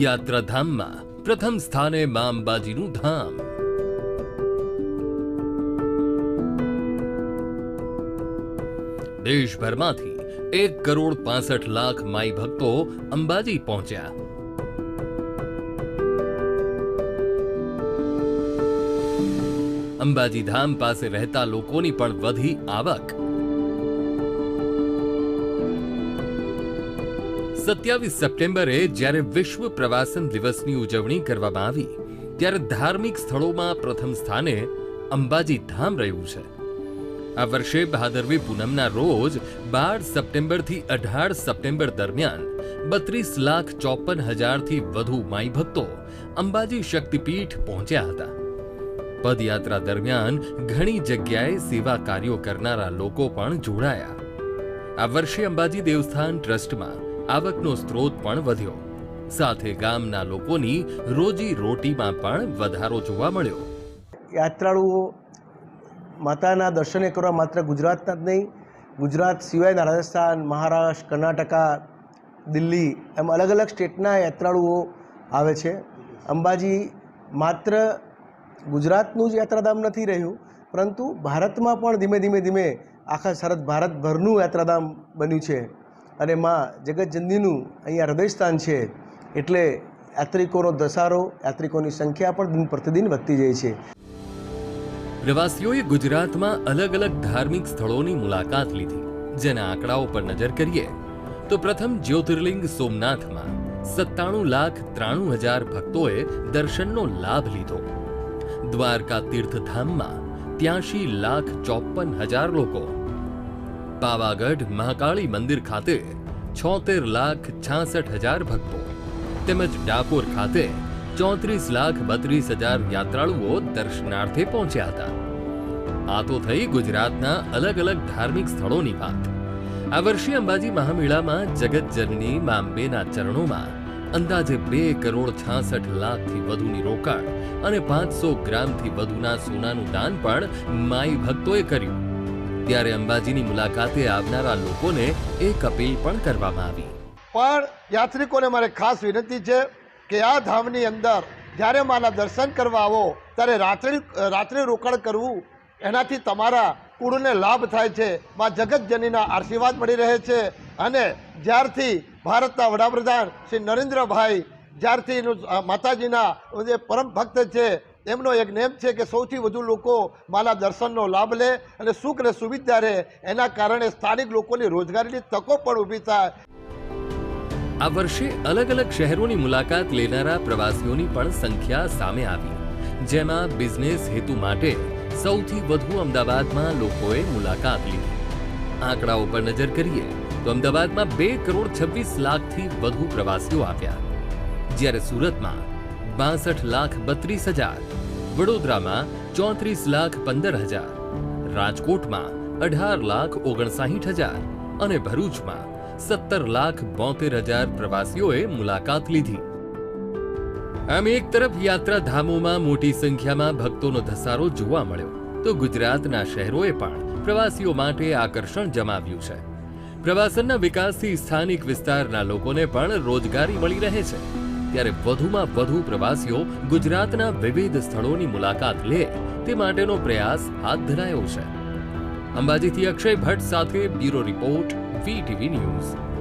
યાત્રાધામમાં પ્રથમ સ્થાને મા અંબાજીનું ધામ. દેશભરમાંથી એક કરોડ પાસઠ લાખ માઈ ભક્તો અંબાજી પહોંચ્યા. અંબાજી ધામ પાસે રહેતા લોકોની પણ વધી આવક. સત્યાવીસ સપ્ટેમ્બરે જ્યારે વિશ્વ પ્રવાસન દિવસની ઉજવણી કરવામાં આવી, ત્યારે ધાર્મિક સ્થળોમાં પ્રથમ સ્થાને અંબાજી ધામ રહ્યું છે. આ વર્ષે ભાદરવી પૂનમના રોજ બાર સપ્ટેમ્બરથી અઢાર સપ્ટેમ્બર દરમિયાન બત્રીસ લાખ ચોપન હજારથી વધુ માઈ ભક્તો અંબાજી શક્તિપીઠ પહોંચ્યા હતા. પદયાત્રા દરમિયાન ઘણી જગ્યાએ સેવા કાર્યો કરનારા લોકો પણ જોડાયા. આ વર્ષે અંબાજી દેવસ્થાન ટ્રસ્ટમાં આવકનો સ્ત્રોત પણ વધ્યો. સાથે ગામના લોકોની રોજી રોટીમાં પણ વધારો જોવા મળ્યો. યાત્રાળુઓ માતાના દર્શને કરવા માત્ર ગુજરાતના જ નહીં, ગુજરાત સિવાયના રાજસ્થાન, મહારાષ્ટ્ર, કર્ણાટકા, દિલ્હી એમ અલગ અલગ સ્ટેટના યાત્રાળુઓ આવે છે. અંબાજી માત્ર ગુજરાતનું જ યાત્રાધામ નથી રહ્યું, પરંતુ ભારતમાં પણ ધીમે ધીમે ધીમે આખા સરદ ભારતભરનું યાત્રાધામ બન્યું છે. અને માં જગતજનનીનું અહીંયા હૃદયસ્થાન છે, એટલે યાત્રિકોનો ધસારો, યાત્રિકોની સંખ્યા પણ દિન પ્રતિદિન વધતી જાય છે. પ્રવાસીઓએ ગુજરાતમાં અલગ અલગ ધાર્મિક સ્થળોની મુલાકાત લીધી. જેના આંકડાઓ પર નજર કરીએ, તો પ્રથમ જ્યોતિર્લિંગ સોમનાથમાં સત્તાણું લાખ ત્રાણું હજાર ભક્તોએ દર્શનનો લાભ લીધો. દ્વારકા તીર્થધામમાં ત્યાંશી લાખ ચોપન હજાર લોકો પાવાગઢ મહાકાળી મંદિર ખાતે છોતેર લાખ છાસઠ હજાર ભક્તો તેમજ ડાકોર ખાતે ચોત્રીસ લાખ બત્રીસ હજાર યાત્રાળુઓ દર્શનાર્થે પહોંચ્યા હતા. આ તો થઈ ગુજરાતના અલગ અલગ ધાર્મિક સ્થળોની વાત. આ વર્ષે અંબાજી મહામેળામાં જગતજનની મા અંબેના ચરણોમાં અંદાજે બે કરોડ છાસઠ લાખથી વધુની રોકાણ અને પાંચસો ગ્રામથી વધુના સોનાનું દાન પણ માઈ ભક્તોએ કર્યું. ત્યારે અંબાજીની મુલાકાતે આવનારા લોકોને એક અપીલ પણ કરવામાં આવી. પણ યાત્રિકોને મારે ખાસ વિનંતી છે કે આ ધામની અંદર જ્યારે માના દર્શન કરવા આવો, ત્યારે રાત્રિ રાત્રિ રોકાણ કરવું, એનાથી તમારા કુળને લાભ થાય છે. માં જગતજનીના આશીર્વાદ મળી રહે છે. અને જ્યારથી ભારતના વડાપ્રધાન શ્રી નરેન્દ્રભાઈ, જ્યારથી માતાજીના જે પરમ ભક્ત છે એમનો એક નેમ છે કે સૌથી વધુ લોકો માના દર્શનનો લાભ લે અને સુખ અને સુવિધા રહે, એના કારણે સ્થાનિક લોકોની રોજગારીની તકો પણ ઊભી થાય. આ વર્ષે અલગ અલગ શહેરોની મુલાકાત લેનારા પ્રવાસીઓની પણ સંખ્યા સામે આવી. જેમાં બિઝનેસ હેતુ માટે સૌથી વધુ અમદાવાદમાં લોકોએ મુલાકાત લીધી. આંકડાઓ પર નજર કરીએ, તો અમદાવાદમાં બે કરોડ છવ્વીસ લાખથી વધુ પ્રવાસીઓ આવ્યા. જ્યારે સુરતમાં બાસઠ લાખ બત્રીસ હજાર. વડોદરામાં ચોત્રીસ લાખ પંદર હજાર. રાજકોટમાં અઢાર લાખ ઓગણસાહીઠ હજાર અને ભરૂચમાં સત્તર લાખ બોતેર હજાર પ્રવાસીઓએ મુલાકાત લીધી. આમ એક તરફ યાત્રાધામોમાં મોટી સંખ્યામાં ભક્તોનો ધસારો જોવા મળ્યો, તો ગુજરાતના શહેરોએ પણ પ્રવાસીઓ માટે આકર્ષણ જમાવ્યું છે. પ્રવાસનના વિકાસથી સ્થાનિક વિસ્તારના લોકોને પણ રોજગારી મળી રહે છે. ત્યારે વધુમાં વધુ પ્રવાસીઓ ગુજરાતના વિવિધ સ્થળોની મુલાકાત લે તે માટેનો પ્રયાસ હાથ ધરાયો છે. અંબાજીથી અક્ષય ભટ્ટ સાથે બ્યુરો રિપોર્ટ વીટીવી ન્યૂઝ.